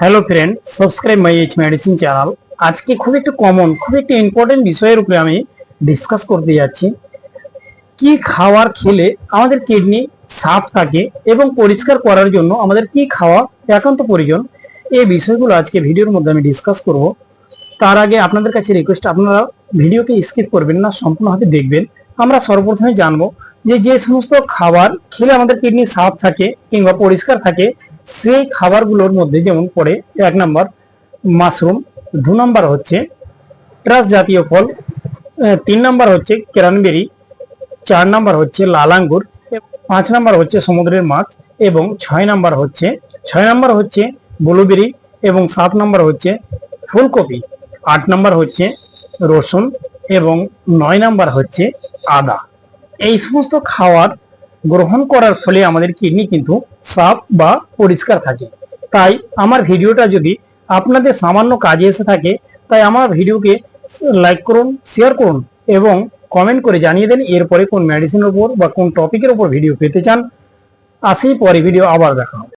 Hello friend subscribe my H medicine channel আজকে খুব একটু কমন খুব একটি ইম্পর্টেন্ট বিষয়ের উপরে আমি ডিসকাস করতে যাচ্ছি। কি খাবার খেলে আমাদের কিডনি সাফ থাকে এবং পরিষ্কার করার জন্য আমাদের কি খাওয়া একান্ত প্রয়োজন? এই বিষয়গুলো আজকে ভিডিওর মধ্যে আমি ডিসকাস করব। তার আগে আপনাদের কাছে রিকোয়েস্ট আপনারা ভিডিওকে স্কিপ করবেন না সম্পূর্ণভাবে দেখবেন। আমরা সর্বপ্রথমে জানব যে যে সমস্ত খাবার খেলে আমাদের কিডনি সাফ থাকে কিংবা পরিষ্কার থাকে সেই খাবারগুলোর মধ্যে যেমন পড়ে, এক নাম্বার মাশরুম, দু নাম্বার হচ্ছে ট্রাস জাতীয় ফল তিন নাম্বার হচ্ছে ক্যারানবেরি চার নাম্বার হচ্ছে লাল আঙ্গুর, পাঁচ নাম্বার হচ্ছে সমুদ্রের মাছ এবং ছয় নাম্বার হচ্ছে, ছয় নাম্বার হচ্ছে ব্লুবেরি এবং সাত নাম্বার হচ্ছে ফুলকপি, আট নাম্বার হচ্ছে রসুন এবং নয় নাম্বার হচ্ছে আদা। এই সমস্ত খাবার গ্রহণ করার ফলে আমাদের কিডনি কিন্তু সাফ বা পরিষ্কার থাকে। তাই আমার ভিডিওটা যদি আপনাদের সামান্য কাজে এসে থাকে, তাই আমার ভিডিওকে লাইক করুন, শেয়ার করুন এবং কমেন্ট করে জানিয়ে দেন এরপরে কোন মেডিসিনের উপর বা কোন টপিকের উপর ভিডিও পেতে চান। আসি পরে ভিডিও আবার দেখা হবে।